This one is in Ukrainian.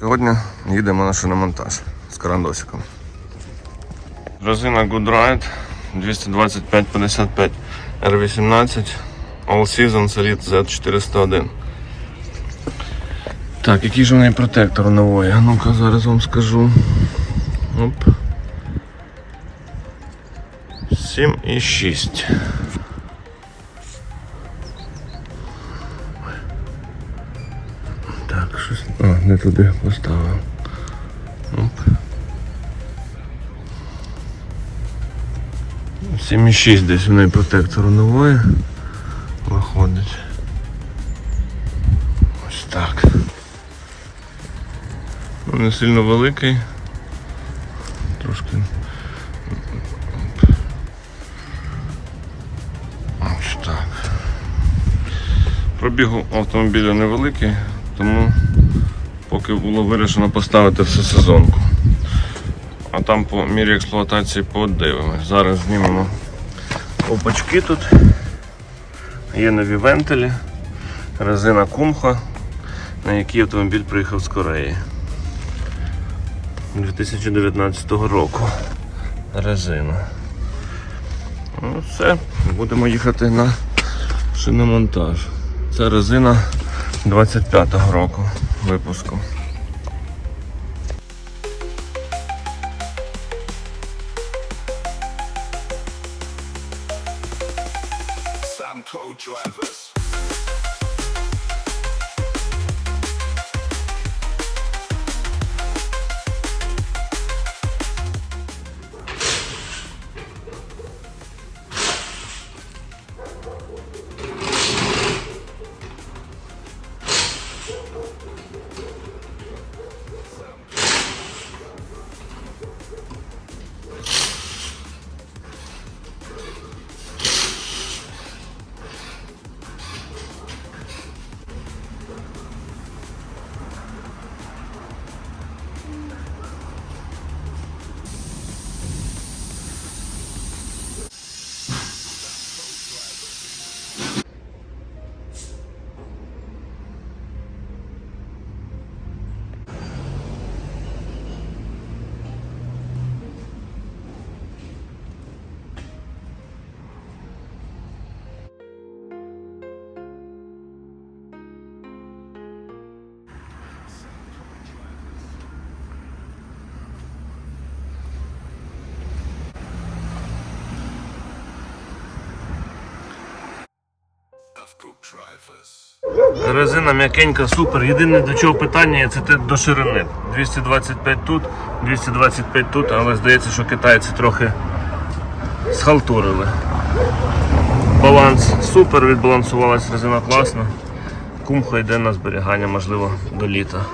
Сьогодні їдемо на шиномонтаж з карандосиком. Резина Goodride 225-55 R18 All Season Elite Z401. Так, який же в неї протектор новий? Ну-ка, зараз вам скажу. Оп. 7 і 6. Так, щось. А, не туди поставив. Оп. 7,6 десь в неї протектору нової виходить. Ось так. Не сильно великий. Трошки. Пробігу автомобіля невеликий, тому поки було вирішено поставити всю сезонку. А там по мірі експлуатації подивимось. Зараз знімемо опачки тут. Є нові вентилі, резина кумха, на якій автомобіль приїхав з Кореї. 2019 року. Резина. Ну все, будемо їхати на шиномонтаж. Це резина 25-го року випуску. Some co-drivers. Резина м'якенька, супер. Єдине до чого питання це те до ширини. 225 тут, 225 тут, але здається, що китайці трохи схалтурили. Баланс супер, відбалансувалась резина класно. Кумха йде на зберігання, можливо, до літа.